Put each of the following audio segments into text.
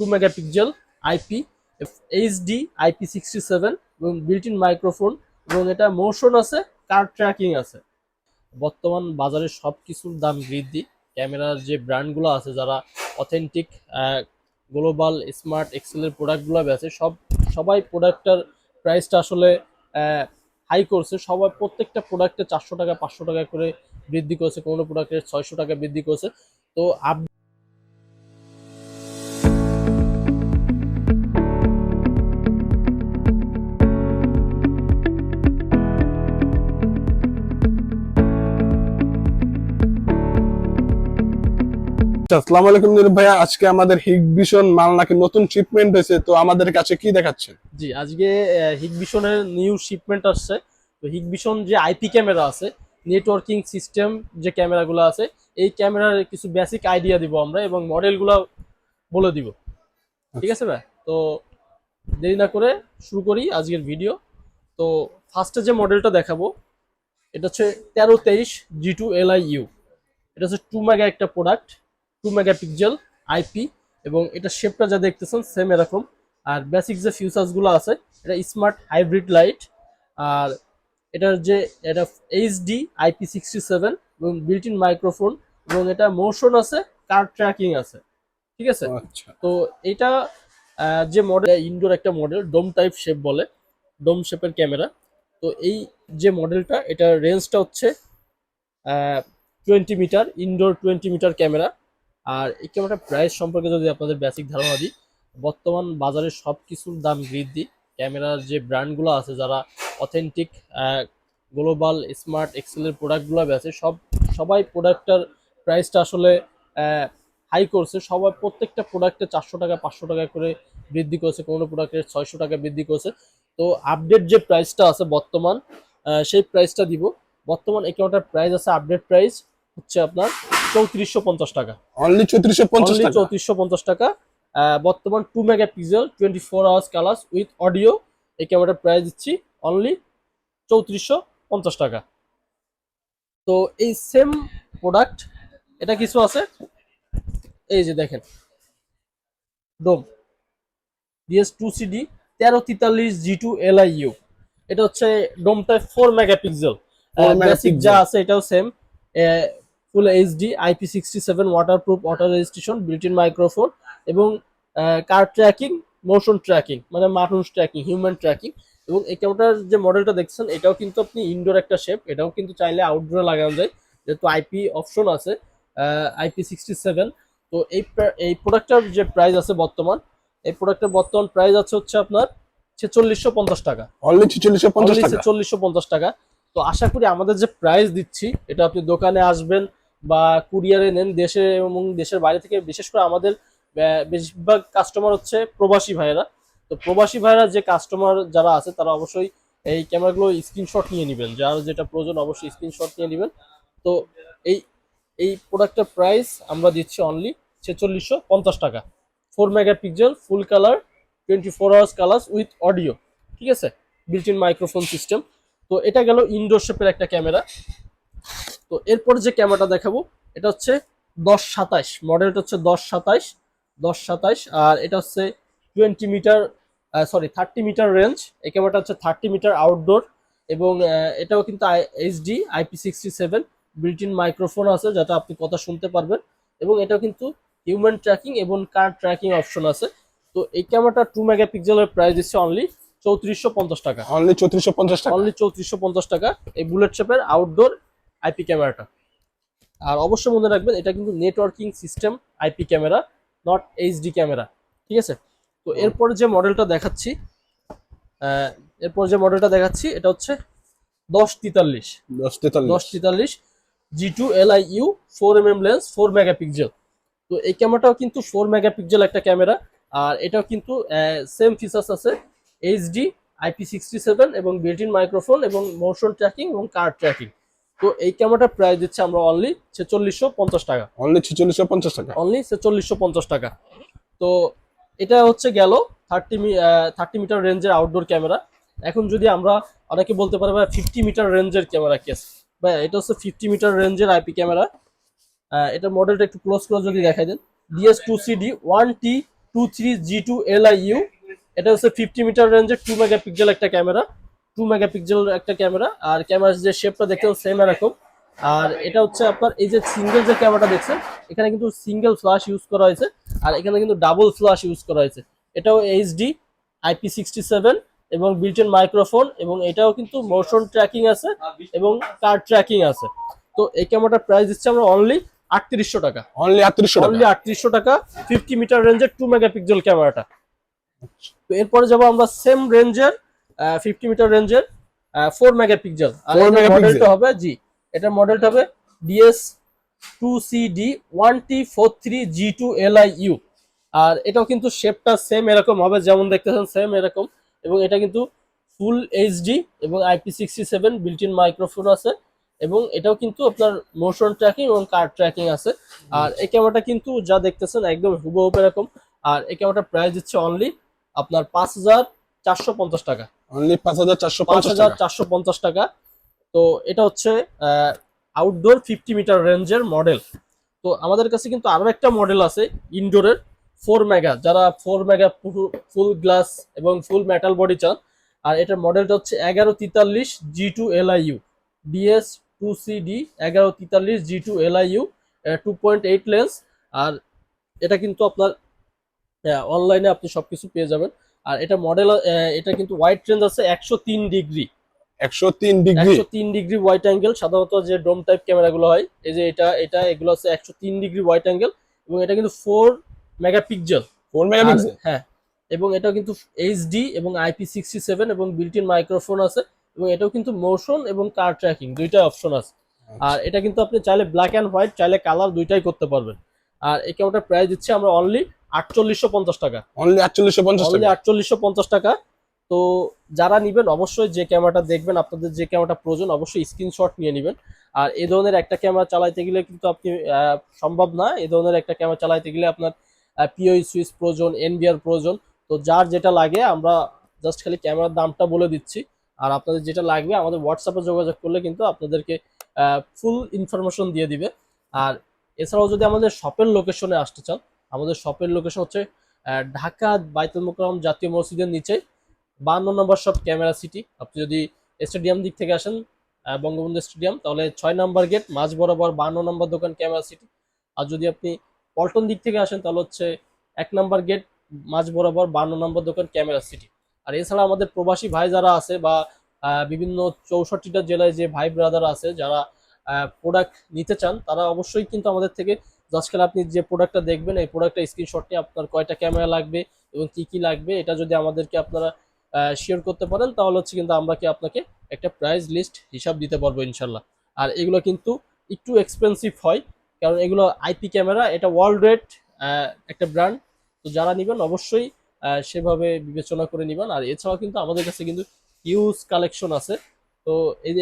Two megapixel IP HD IP sixty seven এবং built in microphone এবং এটা motion আছে কার ট্র্যাকিং আছে। বর্তমান বাজারে সব কিছুর দাম বৃদ্ধি, ক্যামেরার যে ব্র্যান্ডগুলো আছে, যারা অথেন্টিক গ্লোবাল স্মার্ট এক্সেলের প্রোডাক্টগুলো বেছে, সব, সবাই প্রোডাক্টটার প্রাইসটা আসলে হাই করছে। সবাই প্রত্যেকটা প্রোডাক্টে চারশো টাকা, পাঁচশো টাকা করে বৃদ্ধি করেছে, কোনো প্রোডাক্টের ছয়শো টাকা বৃদ্ধি করেছে। তো আপ আসসালামু আলাইকুম নীরব ভাইয়া। আজকে আমাদের হিগ ভিশন মাল নাকি নতুন শিপমেন্ট হয়েছে, তো আমাদের কাছে কি দেখাচ্ছেন জি, আজকে হিগবিশনের নিউ শিপমেন্ট আসছে। তো হিগবিশন যে আইপি ক্যামেরা আছে নেটওয়ার্কিং সিস্টেম যে ক্যামেরাগুলো আছে, এই ক্যামেরার কিছু বেসিক আইডিয়া দিব আমরা এবং মডেলগুলো বলে দিব। ঠিক আছে ভাই? তো দেরি না করে শুরু করি আজকের ভিডিও তো ফার্স্টে যে মডেলটা দেখাবো, এটা হচ্ছে তেরো তেইশ G two L I U এটা হচ্ছে টু মেগা একটা product two mega pixel IP এবং এটা শেপটা যা দেখতেছেন সেম এরকম। আর বেসিক যে ফিউচার্সগুলো আছে এটা স্মার্ট হাইব্রিড লাইট আর এটার যে এটা এইচডি আইপি সিক্সটি সেভেন এবং বিল্ট ইন মাইক্রোফোন এবং এটা মোশন আছে কার ট্র্যাকিং আছে। ঠিক আছে? আচ্ছা। তো এটা যে মডেল ইনডোর একটা মডেল ডোম টাইপ শেপ বলে ডোম শেপের ক্যামেরা তো এই যে মডেলটা এটার রেঞ্জটা হচ্ছে twenty metre indoor twenty metre camera আর এই ক্যামেরাটার প্রাইস সম্পর্কে যদি আপনাদের বেসিক ধারণা দিই, বর্তমান বাজারে সব কিছুর দাম বৃদ্ধি। ক্যামেরার যে ব্র্যান্ডগুলো আছে, যারা অথেন্টিক গ্লোবাল স্মার্ট এক্সেলের প্রোডাক্টগুলো বেছে সব, সবাই প্রোডাক্টটার প্রাইসটা আসলে হাই করছে। সবাই প্রত্যেকটা প্রোডাক্টে চারশো টাকা, পাঁচশো টাকা করে বৃদ্ধি করেছে। কোনো প্রোডাক্টের ছয়শো টাকা বৃদ্ধি করেছে। তো আপডেট যে প্রাইসটা আছে বর্তমান সেই প্রাইসটা দিব। বর্তমান এই ক্যামেরাটার প্রাইস আছে আপডেট প্রাইস হচ্ছে আপনার চৌত্রিশশো পঞ্চাশ টাকা। অনলি চৌত্রিশশো পঞ্চাশ টাকা? চৌত্রিশশো পঞ্চাশ টাকা। বর্তমান two mega pixel twenty four hours colours with audio এই ক্যামেরাটার প্রাইস দিচ্ছি অনলি চৌত্রিশশো পঞ্চাশ টাকা। তো এই সেম প্রোডাক্ট এটা কিছু আছে? এই যে দেখেন। ডোম ডিএস টু সিডি তেরো তেতাল্লিশ G two L I U এটা হচ্ছে ডোমটা ফোর মেগা পিক্সেল 4 বেসিক যা আছে এটাও same full HD IP sixty seven waterproof water registration built in microphone এবং কার ট্র্যাকিং মোশন ট্র্যাকিং মানে মানুষ ট্র্যাকিং হিউম্যান ট্র্যাকিং এবং এই ক্যামেরার যে মডেলটা দেখছেন এটাও কিন্তু আপনি ইনডোর একটা শেপ এটাও কিন্তু চাইলে আউটডোরে লাগানো যায় যেহেতু আইপি অপশন আছে আইপি সিক্সটি সেভেন তো এই এই প্রোডাক্টটার যে প্রাইস আছে বর্তমান এই প্রোডাক্টের বর্তমান প্রাইস আছে হচ্ছে আপনার ছেচল্লিশশো পঞ্চাশ টাকা। অনলি ছেচল্লিশশো পঞ্চাশ টাকা? তো আশা করি আমাদের যে প্রাইস দিচ্ছি এটা আপনি দোকানে আসবেন বা কুরিয়ারে নেন দেশে এবং দেশের বাইরে থেকে, বিশেষ করে আমাদের বেশিরভাগ কাস্টমার হচ্ছে প্রবাসী ভাইয়েরা। তো প্রবাসী ভাইয়েরা যে কাস্টমার যারা আছে, তারা অবশ্যই এই ক্যামেরাগুলো স্ক্রিনশট নিয়ে নেবেন। যার যেটা প্রয়োজন অবশ্যই স্ক্রিনশট নিয়ে নেবেন। তো এই এই প্রোডাক্টের প্রাইস আমরা দিচ্ছি অনলি ছেচল্লিশশো পঞ্চাশ টাকা। Four mega pixel full colour twenty four hours colours with audio ঠিক আছে? বিল্ট ইন মাইক্রোফোন সিস্টেম তো এটা গেল ইনডোর শেপের একটা ক্যামেরা। তো এরপর যে ক্যামেরাটা দেখাবো এটা হচ্ছে দশ সাতাশ মডেলটা হচ্ছে দশ সাতাশ দশ সাতাশ আর এটা হচ্ছে twenty metre sorry thirty metre range এই ক্যামেরাটা হচ্ছে থার্টি মিটার আউটডোর এবং এটাও কিন্তু HD IP sixty seven built in microphone আছে যাতে আপনি কথা শুনতে পারবেন এবং এটাও কিন্তু হিউম্যান ট্র্যাকিং এবং কার ট্র্যাকিং অপশন আছে। তো এই ক্যামেরাটা টু মেগা পিক্সেলের প্রাইস দিচ্ছে অনলি চৌত্রিশশো পঞ্চাশ টাকা। অনলি চৌত্রিশশো পঞ্চাশ টাকা। অনলি চৌত্রিশশো পঞ্চাশ টাকা এই বুলেট শেপের আউটডোর আইপি ক্যামেরাটা। আর অবশ্যই মনে রাখবেন এটা কিন্তু networking system IP camera not HD camera ঠিক আছে? তো এরপর যে মডেলটা দেখাচ্ছি এরপর যে মডেলটা দেখাচ্ছি এটা হচ্ছে দশ তেতাল্লিশ। দশ তেতাল্লিশ। দশ তেতাল্লিশ G two L I U four M M lens four megapixel তো এই ক্যামেরাটাও কিন্তু ফোর মেগাপিক্সেল একটা ক্যামেরা আর এটাও কিন্তু সেম ফিচার্স আছে এইচডি আইপি সিক্সটি সেভেন এবং বিল্ট ইন মাইক্রোফোন এবং মোশন ট্র্যাকিং এবং কার ট্র্যাকিং তো এই ক্যামেরাটার প্রাইস দিচ্ছে আমরা অনলি ছেচল্লিশশো পঞ্চাশ টাকা। অনলি ছেচল্লিশশো পঞ্চাশ টাকা। অনলি ছেচল্লিশশো পঞ্চাশ টাকা। তো এটা হচ্ছে গেল থার্টি থার্টি মিটার রেঞ্জের আউটডোর ক্যামেরা। এখন যদি আমরা অনেকে বলতে পারে ভাই ফিফটি মিটার রেঞ্জের ক্যামেরা কেস ভাই এটা হচ্ছে ফিফটি মিটার রেঞ্জের আইপি ক্যামেরা। এটা মডেলটা একটু ক্লোজ করে যদি দেখাই দেন। DS two CD one T two three G two L I U এটা হচ্ছে ফিফটি মিটার রেঞ্জের টু মেগাপিক্সেল একটা ক্যামেরা। টু মেগাপিক্সেল একটা ক্যামেরা আর ক্যামেরার যে শেপটা দেখছেন সেম এরকম। আর এটা হচ্ছে আপনার এই যে সিঙ্গেল যে ক্যামেরাটা দেখছেন এখানে কিন্তু সিঙ্গেল ফ্ল্যাশ ইউজ করা হয়েছে আর এখানে কিন্তু ডাবল ফ্ল্যাশ ইউজ করা হয়েছে। এটাও এইচডি আইপি সিক্সটি সেভেন এবং বিল্টেন মাইক্রোফোন এবং এটাও কিন্তু মোশন ট্র্যাকিং আছে এবং কার ট্র্যাকিং আছে। তো এই ক্যামেরাটার প্রাইস দিচ্ছে আমরা অনলি আটত্রিশশো টাকা। অনলি আটত্রিশশো অনলি আটত্রিশশো টাকা ফিফটি মিটার রেঞ্জের টু মেগাপিক্সেল ক্যামেরাটা তো এরপরে যাব আমরা সেম রেঞ্জের ফিফটি মিটার রেঞ্জের ফোর মেগাপিক্সেল আর 4 megapixel? মডেলটা হবে জি এটার মডেলটা হবে DS two C D one T four three G two L I U আর এটাও কিন্তু শেপটা সেম এরকম হবে যেমন দেখতেছেন সেম এরকম। এবং এটা কিন্তু ফুল এইচডি এবং IP sixty seven built in microphone আছে। এবং এটাও কিন্তু আপনার মোশন ট্র্যাকিং এবং কার ট্র্যাকিং আছে। আর এই ক্যামেরাটা কিন্তু যা দেখতেছেন একদম হুবহু এরকম। আর এই ক্যামেরাটার প্রাইস দিচ্ছে অনলি আপনার পাঁচ হাজার চারশো পঞ্চাশ টাকা। অনলি পাঁচ হাজার চারশো পাঁচ হাজার চারশো পঞ্চাশ টাকা। তো এটা হচ্ছে আউটডোর ফিফটি মিটার রেঞ্জের মডেল তো আমাদের কাছে কিন্তু আরও একটা মডেল আছে ইনডোরের ফোর মেগা যারা ফোর মেগা ফুল গ্লাস এবং ফুল মেটাল বডি চান আর এটার মডেলটা হচ্ছে এগারো তেতাল্লিশ G two L I U DS two C D এগারো তেতাল্লিশ G two L I U two point eight lens আর এটা কিন্তু আপনার অনলাইনে আপনি সবকিছু পেয়ে যাবেন। আর এটা মডেল এটা কিন্তু হোয়াইট রেঞ্জ আছে একশো তিন ডিগ্রি একশো তিন ডিগ্রি একশো তিন ডিগ্রি হোয়াইট অ্যাঙ্গেল সাধারণত যে ডোম টাইপ ক্যামেরাগুলো হয় এই যে এটা এটা এগুলো আছে একশো তিন ডিগ্রি হোয়াইট অ্যাঙ্গেল এবং এটা কিন্তু ফোর মেগাপিক্সেল ফোর মেগাপিক্সেল হ্যাঁ এবং এটা কিন্তু এইচডি এবং আইপি সিক্সটি সেভেন এবং বিল্ট ইন মাইক্রোফোন আছে এবং এটাও কিন্তু মোশন এবং কার ট্র্যাকিং দুইটা অপশন আছে। আর এটা কিন্তু আপনি চাইলে ব্ল্যাক অ্যান্ড হোয়াইট চাইলে কালার দুইটাই করতে পারবেন। আর এই ক্যামেরাটার প্রাইস দিচ্ছে আমরা অনলি আটচল্লিশশো পঞ্চাশ টাকা। অনলি আটচল্লিশশো পঞ্চাশ টাকা? আটচল্লিশশো পঞ্চাশ টাকা। তো যারা নিবেন অবশ্যই যে ক্যামেরাটা দেখবেন আপনাদের যে ক্যামেরাটা প্রয়োজন অবশ্যই স্ক্রিনশট নিয়ে নেবেন। আর এই ধরনের একটা ক্যামেরা চালাইতে গেলে কিন্তু আপনি সম্ভব না। এই ধরনের একটা ক্যামেরা চালাইতে গেলে আপনার পিওই সুইচ প্রয়োজন এনবিআর প্রয়োজন। তো যার যেটা লাগে আমরা জাস্ট খালি ক্যামেরার দামটা বলে দিচ্ছি। আর আপনাদের যেটা লাগবে আমাদের হোয়াটসঅ্যাপে যোগাযোগ করলে কিন্তু আপনাদেরকে ফুল ইনফরমেশন দিয়ে দিবে। আর এছাড়াও যদি আমাদের শপের লোকেশনে আসতে চান আমাদের শপের লোকেশন হচ্ছে ঢাকা বাইতুল মোকরম জাতীয় মসজিদের নিচে, বান্ন নম্বর শপ, ক্যামেরা সিটি। আপনি যদি স্টেডিয়াম দিক থেকে আসেন বঙ্গবন্ধু স্টেডিয়াম, তাহলে ছয় নম্বর গেট, মাঝ বরাবর বান্ন নম্বর দোকান, ক্যামেরা সিটি। আর যদি আপনি পল্টন দিক থেকে আসেন, তাহলে হচ্ছে এক নম্বর গেট, মাঝ বরাবর বান্ন নম্বর দোকান, ক্যামেরা সিটি। আর এছাড়া আমাদের প্রবাসী ভাই যারা আছে বা বিভিন্ন চৌষট্টিটা জেলায় যে ভাই ব্রাদার আছে, যারা প্রোডাক্ট নিতে চান, তারা অবশ্যই কিন্তু আমাদের থেকে খালি আপনি যে প্রোডাক্টটা দেখবেন, এই প্রোডাক্টটা স্ক্রিনশটটি আপনার কয়টা ক্যামেরা লাগবে এবং কি কি লাগবে, এটা যদি আমাদেরকে আপনারা শেয়ার করতে পারেন, তাহলে হচ্ছে কিন্তু আমরা কি আপনাকে একটা প্রাইস লিস্ট হিসাব দিতে পারব ইনশাল্লাহ আর এগুলো কিন্তু একটু এক্সপেন্সিভ হয়, কারণ এগুলো আইপি ক্যামেরা এটা ওয়ার্ল্ড রেট একটা ব্র্যান্ড তো যারা নেবেন অবশ্যই সেভাবে বিবেচনা করে নেবেন। আর এছাড়াও কিন্তু আমাদের কাছে কিন্তু হিউজ কালেকশন আছে। তো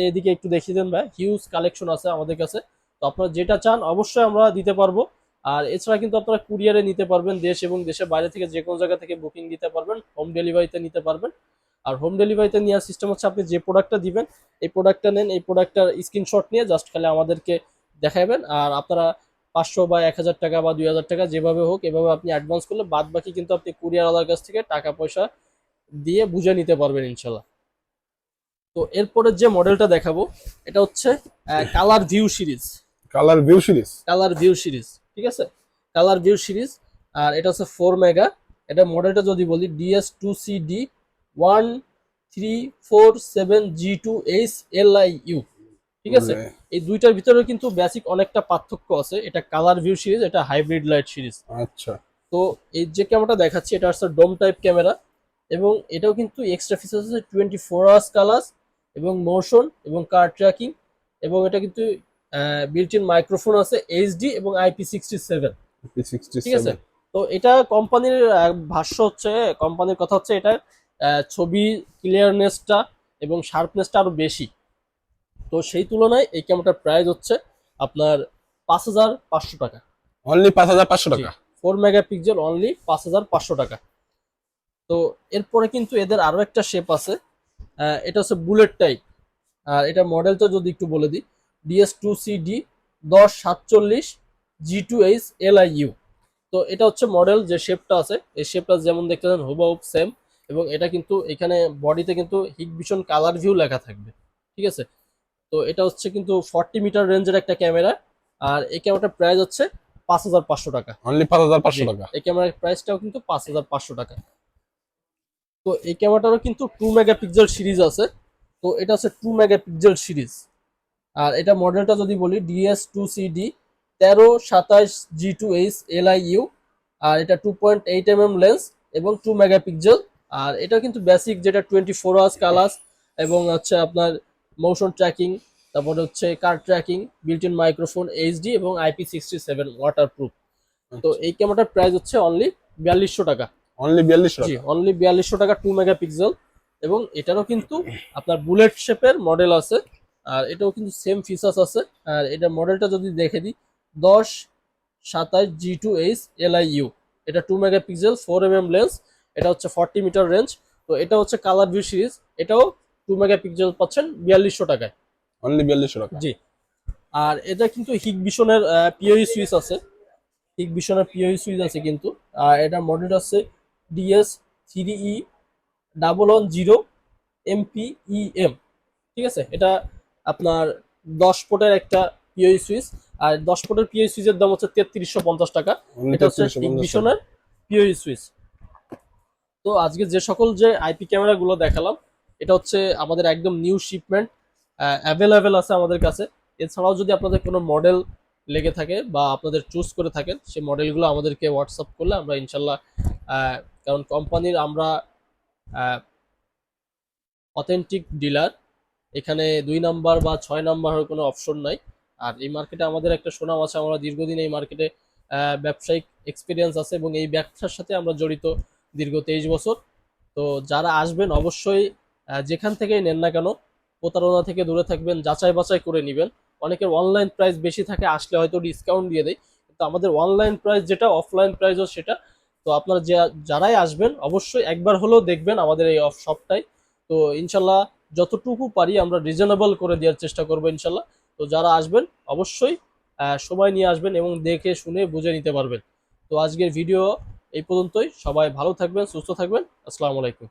এদিকে একটু দেখিয়ে দেন ভাই হিউজ কালেকশন আছে আমাদের কাছে। তো আপনারা যেটা চান অবশ্যই আমরা দিতে পারব। আর এছাড়া কিন্তু আপনারা কুরিয়ারে নিতে পারবেন দেশ এবং দেশের বাইরে থেকে যে কোনো জায়গা থেকে বুকিং দিতে পারবেন হোম ডেলিভারিতে নিতে পারবেন। আর হোম ডেলিভারিতে নেওয়ার সিস্টেম হচ্ছে আপনি যে প্রোডাক্টটা দিবেন, এই প্রোডাক্টটা নেন, এই প্রোডাক্টটার স্ক্রিনশট নিয়ে জাস্ট খালি আমাদেরকে দেখাবেন। আর আপনারা পাঁচশো বা এক হাজার টাকা বা দুই হাজার টাকা যেভাবে হোক, এভাবে আপনি অ্যাডভান্স করলে বাদ বাকি কিন্তু আপনি কুরিয়ারওয়ালার কাছ থেকে টাকা পয়সা দিয়ে বুঝে নিতে পারবেন ইনশাল্লাহ। তো এরপরে যে মডেলটা দেখাবো, এটা হচ্ছে colour view series colour view series colour view series ঠিক আছে? কালার ভিউ সিরিজ আর এটা হচ্ছে ফোর মেগা এটা মডেলটা যদি বলি DS two C D one three four seven G two H L I U ঠিক আছে? এই দুইটার ভিতরে কিন্তু বেসিক অনেকটা পার্থক্য আছে। এটা কালার ভিউ সিরিজ এটা হাইব্রিড লাইট সিরিজ আচ্ছা। তো এই যে ক্যামেরাটা দেখাচ্ছি এটা হচ্ছে ডোম টাইপ ক্যামেরা এবং এটাও কিন্তু এক্সট্রা ফিচার্স আছে টোয়েন্টি ফোর আওয়ার্স কালার্স এবং মোশন এবং কার ট্র্যাকিং এবং এটা কিন্তু বিল্ট ইন মাইক্রোফোন আছে এইচডি এবং আইপি সিক্সটি সেভেন ঠিক আছে? তো এটা কোম্পানির ভাষ্য হচ্ছে কোম্পানির কথা হচ্ছে এটা ছবি ক্লিয়ারনেসটা এবং শার্পনেসটা আরও বেশি। তো সেই তুলনায় এই ক্যামেরাটার প্রাইস হচ্ছে আপনার পাঁচ হাজার পাঁচশো টাকা। অনলি পাঁচ হাজার পাঁচশো টাকা? ফোর মেগাপিক্সেল অনলি পাঁচ হাজার পাঁচশো টাকা। তো এরপরে কিন্তু এদের আরও একটা শেপ আছে এটা হচ্ছে বুলেট টাইপ আর এটা মডেলটা যদি একটু বলে দিই ডিএস টু সি ডি দশ সাতচল্লিশ G two H L I U তো এটা হচ্ছে মডেল যে শেপটা আছে এই শেপটা যেমন দেখতে পাচ্ছেন হুবহুব সেম এবং এটা কিন্তু এখানে বডিতে কিন্তু হিগভিশন কালার ভিউ লেখা থাকবে ঠিক আছে? তো এটা হচ্ছে কিন্তু ফর্টি মিটার রেঞ্জের একটা ক্যামেরা আর এই ক্যামেরাটার প্রাইস হচ্ছে পাঁচ হাজার পাঁচশো টাকা। অনলি পাঁচ হাজার পাঁচশো টাকা। এই ক্যামেরার প্রাইসটাও কিন্তু পাঁচ হাজার পাঁচশো টাকা। তো এই ক্যামেরাটারও কিন্তু টু মেগা মেগাপিক্সেল সিরিজ আছে। তো এটা হচ্ছে টু মেগা মেগাপিক্সেল সিরিজ আর এটা মডেলটা যদি বলি ডিএস টু সিডি তেরো সাতাশ G two H L I U আর এটা two point eight M M lens এবং টু মেগাপিক্সেল আর এটা কিন্তু বেসিক যেটা টোয়েন্টি ফোর আওয়ার্স কালাস এবং হচ্ছে আপনার মোশন ট্র্যাকিং তারপরে হচ্ছে car tracking built in microphone HD এবং IP sixty seven water proof তো এই ক্যামেরাটার প্রাইস হচ্ছে অনলি বিয়াল্লিশশো টাকা। অনলি বিয়াল্লিশশো জি অনলি বিয়াল্লিশশো টাকা টু মেগাপিক্সেল এবং এটারও কিন্তু আপনার বুলেট শেপের মডেল আছে। আর এটাও কিন্তু সেম ফিচার্স আছে। আর এটা মডেলটা যদি দেখে দিই দশ সাতাশ G two H L I U এটা two mega megapixel four M M lens এটা হচ্ছে ফর্টি মিটার রেঞ্জ তো এটা হচ্ছে কালার ভিউ সিরিজ এটাও টু মেগাপিক্সেল পাচ্ছেন বিয়াল্লিশশো টাকায়। অনলি বিয়াল্লিশশো টাকা জি। আর এটা কিন্তু হিগভিশনের পিওই সুইচ আছে। হিগভিশনের পিওই সুইচ আছে কিন্তু। আর এটা মডেল আছে DS three E double one zero MP M ঠিক আছে? এটা আপনার দশ ফুটের একটা পিওই সুইচ আর দশ ফুটের পিওই সুইচের দাম হচ্ছে তেত্রিশশো পঞ্চাশ টাকা। এটা হচ্ছে 3350 টাকা। POE switch. তো আজকে যে সকল যে আইপি ক্যামেরাগুলো দেখালাম এটা হচ্ছে আমাদের একদম নিউ শিপমেন্ট অ্যাভেলেবেল আছে আমাদের কাছে। এছাড়াও যদি আপনাদের কোনো মডেল লেগে থাকে বা আপনাদের চুজ করে থাকেন সেই মডেলগুলো আমাদেরকে হোয়াটসঅ্যাপ করলে আমরা ইনশাল্লাহ কারণ কোম্পানির আমরা অথেন্টিক ডিলার এখানে দুই নাম্বার বা ছয় নাম্বারের কোনো অপশন নাই। আর এই মার্কেটে আমাদের একটা সুনাম আছে, আমরা দীর্ঘদিন এই মার্কেটে ব্যবসায়িক এক্সপিরিয়েন্স আছে এবং এই ব্যবসার সাথে আমরা জড়িত দীর্ঘ তেইশ বছর। তো যারা আসবেন অবশ্যই যেখান থেকেই নেন না কেন, প্রতারণা থেকে দূরে থাকবেন, যাচাই বাছাই করে নেবেন। অনেকের অনলাইন প্রাইস বেশি থাকে, আসলে হয়তো ডিসকাউন্ট দিয়ে দেয়। কিন্তু আমাদের অনলাইন প্রাইস যেটা অফলাইন প্রাইসও সেটা। তো আপনারা যারাই আসবেন, অবশ্যই একবার হলেও দেখবেন আমাদের এই অফ শপটাই তো ইনশাল্লাহ যতটুকু পারি আমরা রিজনেবল করে দেওয়ার চেষ্টা করব ইনশাল্লাহ। তো যারা আসবেন, অবশ্যই সময় নিয়ে আসবেন এবং দেখে, শুনে, বুঝে নিতে পারবেন। তো আজকের ভিডিও এই পর্যন্তই। সবাই ভালো থাকবেন, সুস্থ থাকবেন। আসসালামু আলাইকুম।